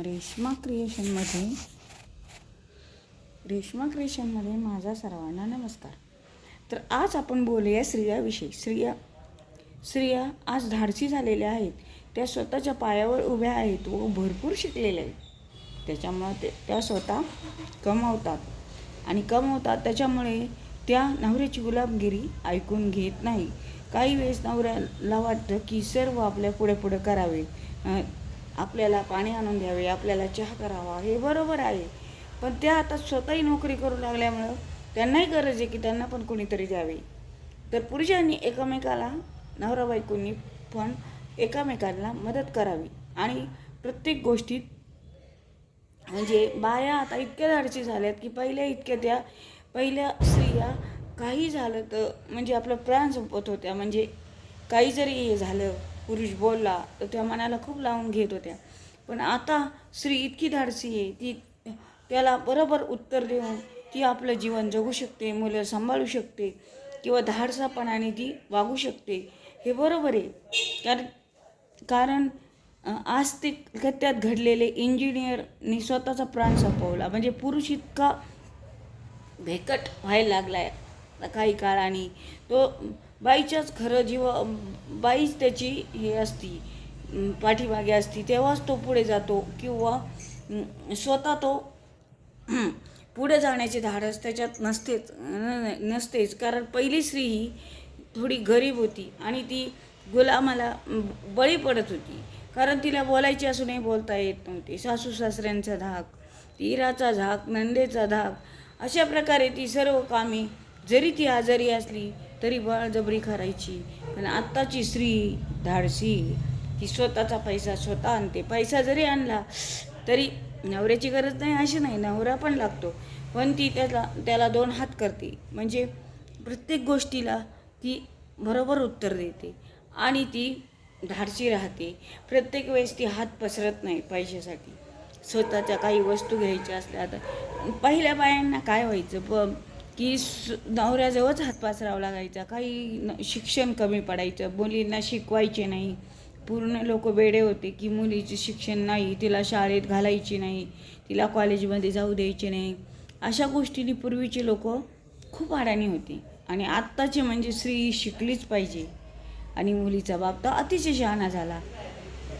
रेश्मा क्रिएशनमध्ये रेश्मा क्रिएशनमध्ये माझा सर्वांना नमस्कार. तर आज आपण बोलूया स्त्रियाविषयी. स्त्रिया स्त्रिया आज धाडसी झालेल्या आहेत. त्या स्वतःच्या पायावर उभ्या आहेत व भरपूर शिकलेल्या आहेत. त्याच्यामुळं ते त्या स्वतः कमवतात. आणि कमवतात त्याच्यामुळे त्या नवऱ्याची गुलामगिरी ऐकून घेत नाही. काही वेळेस नवऱ्याला वाटतं की सर्व आपल्या पुढे पुढे करावे. आपल्याला पाणी आणून द्यावे आपल्याला चहा करावा हे बरोबर आहे. पण त्या आता स्वतःही नोकरी करू लागल्यामुळं त्यांनाही गरज आहे की त्यांना पण कोणीतरी द्यावे. तर पुरुषांनी एकमेकाला नवरा बायकोंनी पण एकामेकांना मदत करावी. आणि प्रत्येक गोष्टीत म्हणजे बाया आता इतक्या धाडशी झाल्यात की पहिल्या इतक्या त्या पहिल्या स्त्रिया काही झालं तर म्हणजे आपलं प्राण संपत होत्या. म्हणजे काही जरी हे झालं पुरुष बोलला तर त्या मनाला खूप लावून घेत होत्या. पण आता स्त्री इतकी धाडसी आहे ती त्याला बरोबर उत्तर देऊन ती आपलं जीवन जगू शकते मुलं सांभाळू शकते किंवा धाडसापणाने ती वागू शकते. हे बरोबर आहे. कारण कारण आज ते त्यात घडलेले इंजिनियरनी स्वतःचा प्राण संपवला. म्हणजे पुरुष इतका भेकट व्हायला लागलाय काही काळाने. तो बाईच्याच खरं जीव बाईच त्याची हे असती पाठीमागे असती तेव्हाच तो पुढे जातो किंवा स्वतः तो पुढे जाण्याची धाडस त्याच्यात नसतेच नसतेच. कारण पहिली स्त्री ही थोडी गरीब होती आणि ती गुलामाला बळी पडत होती. कारण तिला बोलायची असूनही बोलता येत नव्हती. सासू सासऱ्यांचा धाक तीराचा झाक नंदेचा धाक अशा प्रकारे ती सर्व कामे जरी ती आजारी असली तरी बळजबरी करायची. पण आत्ताची स्त्री धाडसी ती स्वतःचा पैसा स्वतः आणते. पैसा जरी आणला तरी नवऱ्याची गरज नाही अशी नाही. नवरा पण लागतो. पण ती त्याला त्याला दोन हात करते. म्हणजे प्रत्येक गोष्टीला ती बरोबर उत्तर देते. आणि ती धाडशी राहते. प्रत्येक वेळेस ती हात पसरत नाही पैशासाठी. स्वतःच्या काही वस्तू घ्यायच्या असल्या तर पहिल्या बायांना काय व्हायचं? प की सु नवऱ्याजवळच हात पसरावा लागायचा. काही न- शिक्षण कमी पडायचं. मुलींना शिकवायचे नाही. पूर्ण लोक वेडे होते की मुलीचे शिक्षण नाही तिला शाळेत घालायची नाही तिला कॉलेजमध्ये जाऊ द्यायचे नाही. अशा गोष्टींनी पूर्वीचे लोक खूप अडाणी होती. आणि आत्ताचे म्हणजे स्त्री शिकलीच पाहिजे. आणि मुलीचा बाप तर अतिशय शहाणा झाला.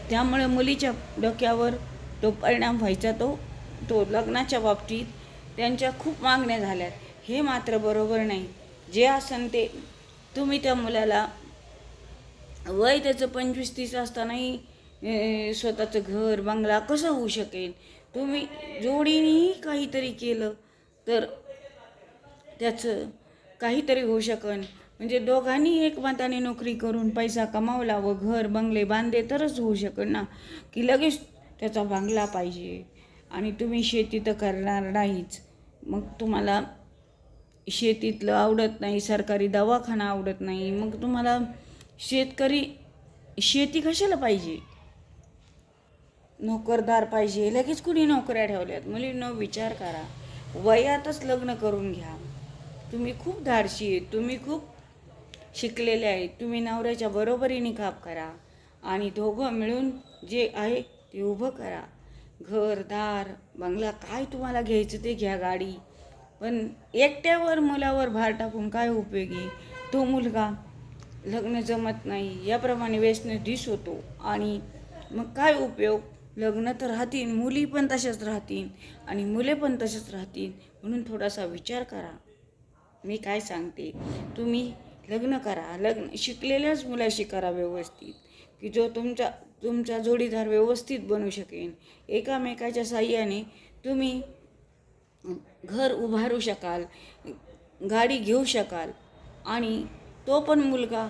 त्यामुळे मुलीच्या डोक्यावर तो परिणाम व्हायचा. तो तो लग्नाच्या बाबतीत त्यांच्या खूप मागण्या झाल्यात. हे मात्र बरोबर नाही. जे आसन ते तुम्ही त्या मुलाला वय त्याचं पंचवीस तीस असतानाही स्वतःचं घर बंगला कसं होऊ शकेल? तुम्ही जोडीनेही काहीतरी केलं तर त्याचं काहीतरी होऊ शकन. म्हणजे दोघांनी एकमताने नोकरी करून पैसा कमावला व घर बंगले बांधले तरच होऊ शकन ना. की लगेच त्याचा बंगला पाहिजे आणि तुम्ही शेती तर करणार नाहीच. मग तुम्हाला शेतीतलं आवडत नाही सरकारी दवाखाना आवडत नाही मग तुम्हाला शेतकरी शेती कशाला पाहिजे? नोकरदार पाहिजे लगेच कुणी नोकऱ्या ठेवल्यात? मुलींनो विचार करा. वयातच लग्न करून घ्या. तुम्ही खूप धाडशी आहेत तुम्ही खूप शिकलेले आहेत तुम्ही नवऱ्याच्या बरोबरीने खाप करा आणि दोघं मिळून जे आहे ते उभं करा. घर दार बंगला काय तुम्हाला घ्यायचं ते घ्या गाडी. पण एकट्यावर मुलावर भार टाकून काय उपयोगी? तो मुलगा लग्न जमत नाही याप्रमाणे व्यसन दिस होतो. आणि मग काय उपयोग? लग्न तर राहतील मुली पण तशाच राहतील आणि मुले पण तसेच राहतील. म्हणून थोडासा विचार करा. मी काय सांगते? तुम्ही लग्न करा. लग्न शिकलेल्याच मुलाशी करा व्यवस्थित. की जो तुमचा तुमचा जोडीदार व्यवस्थित बनू शकेन. एकामेकाच्या साह्याने तुम्ही घर उभारू शकाल गाडी घेऊ शकाल आणि तो पण मुलगा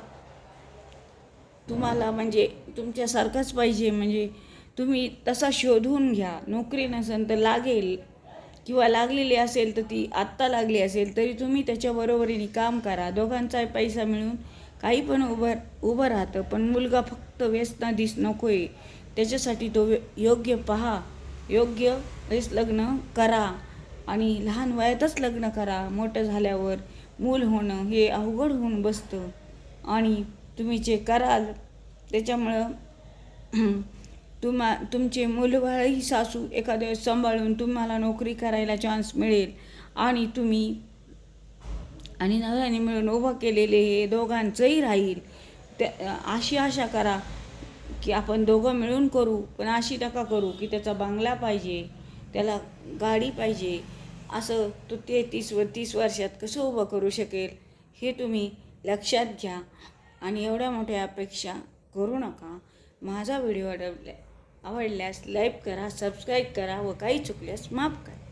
तुम्हाला म्हणजे तुमच्यासारखाच पाहिजे. म्हणजे तुम्ही तसा शोधून घ्या. नोकरी नसेल तर लागेल किंवा लागलेली असेल तर ती आत्ता लागली असेल तरी तुम्ही त्याच्या बरोबरीने काम करा. दोघांचा पैसा मिळून काही पण उभं उभं राहतं. पण मुलगा फक्त व्यसना दिस नको आहे त्याच्यासाठी तो व्य- योग्य पहा. योग्य वेस लग्न करा. आणि लहान वयातच लग्न करा मोठं झाल्यावर मूल होणं हे अवघड होऊन बसतं. आणि तुम्ही जे कराल त्याच्यामुळं तुम्हा तुमचे मुलबाळही सासू एखाद्या वेळेस सांभाळून तुम्हाला नोकरी करायला चान्स मिळेल. आणि तुम्ही आणि नव्याने मिळून उभं केलेले हे दोघांचंही राहील. त्या अशी आशा करा की आपण दोघं मिळून करू पण अशी टका करू की त्याचा बंगला पाहिजे त्याला गाडी पाहिजे असं तो ते तीस व तीस वर्षात कसं उभं करू शकेल हे तुम्ही लक्षात घ्या आणि एवढ्या मोठ्या अपेक्षा करू नका. माझा व्हिडिओ आवडल्या आवडल्यास लाईक करा सबस्क्राईब करा व काही चुकल्यास माफ करा.